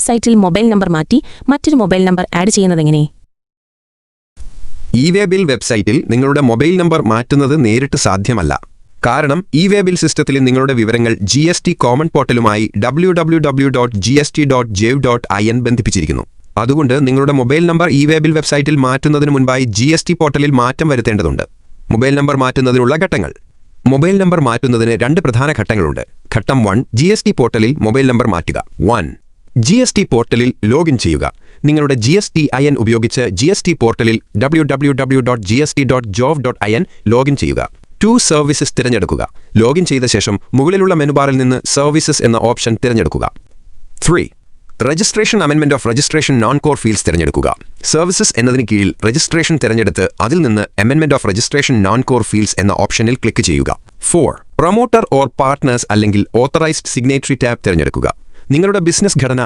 സൈറ്റിൽ mobile number മാറ്റി മറ്റൊരു മൊബൈൽ നമ്പർ ആഡ് ചെയ്യുന്നതെങ്ങനെ ഇ വേ ബിൽ വെബ്സൈറ്റിൽ നിങ്ങളുടെ മൊബൈൽ നമ്പർ മാറ്റുന്നത് നേരിട്ട് സാധ്യമല്ല. കാരണം ഇ വേ ബിൽ സിസ്റ്റത്തിൽ നിങ്ങളുടെ വിവരങ്ങൾ G S T common പോർട്ടലുമായി W W W dot G S T dot gov dot I N ബന്ധിപ്പിച്ചിരിക്കുന്നു. അതുകൊണ്ട് നിങ്ങളുടെ mobile number E way bill വെബ്സൈറ്റിൽ മാറ്റുന്നതിന് മുൻപായി ജി എസ് ടി പോർട്ടലിൽ മാറ്റം വരുത്തേണ്ടതുണ്ട്. മൊബൈൽ നമ്പർ മാറ്റുന്നതിനുള്ള ഘട്ടങ്ങൾ. മൊബൈൽ നമ്പർ മാറ്റുന്നതിന് രണ്ട് പ്രധാന ഘട്ടങ്ങളുണ്ട്. ഘട്ടം വൺ ജി എസ് ടി പോർട്ടലിൽ മൊബൈൽ നമ്പർ മാറ്റുക. വൺ ജി എസ് ടി പോർട്ടലിൽ ലോഗിൻ ചെയ്യുക. നിങ്ങളുടെ G S T I N ഉപയോഗിച്ച് ജി എസ് ടി പോർട്ടലിൽ W W W dot G S T dot gov dot I N login ചെയ്യുക. Two services തിരഞ്ഞെടുക്കുക. Login ചെയ്ത ശേഷം മുകളിലുള്ള മെനുബാറിൽ നിന്ന് സർവീസസ് എന്ന ഓപ്ഷൻ തിരഞ്ഞെടുക്കുക. Three registration അമെൻമെന്റ് of registration non core fields തിരഞ്ഞെടുക്കുക. സർവീസസ് എന്നതിന് കീഴിൽ രജിസ്ട്രേഷൻ തിരഞ്ഞെടുത്ത് അതിൽ നിന്ന് അമെൻമെന്റ് of registration non core fields എന്ന ഓപ്ഷനിൽ ക്ലിക്ക് ചെയ്യുക. ഫോർ പ്രൊമോട്ടർ ഓർ പാർട്ട്നേഴ്സ് അല്ലെങ്കിൽ ഓത്തറൈസ്ഡ് സിഗ്നേറ്ററി ടാബ് തിരഞ്ഞെടുക്കുക. നിങ്ങളുടെ ബിസിനസ് ഘടന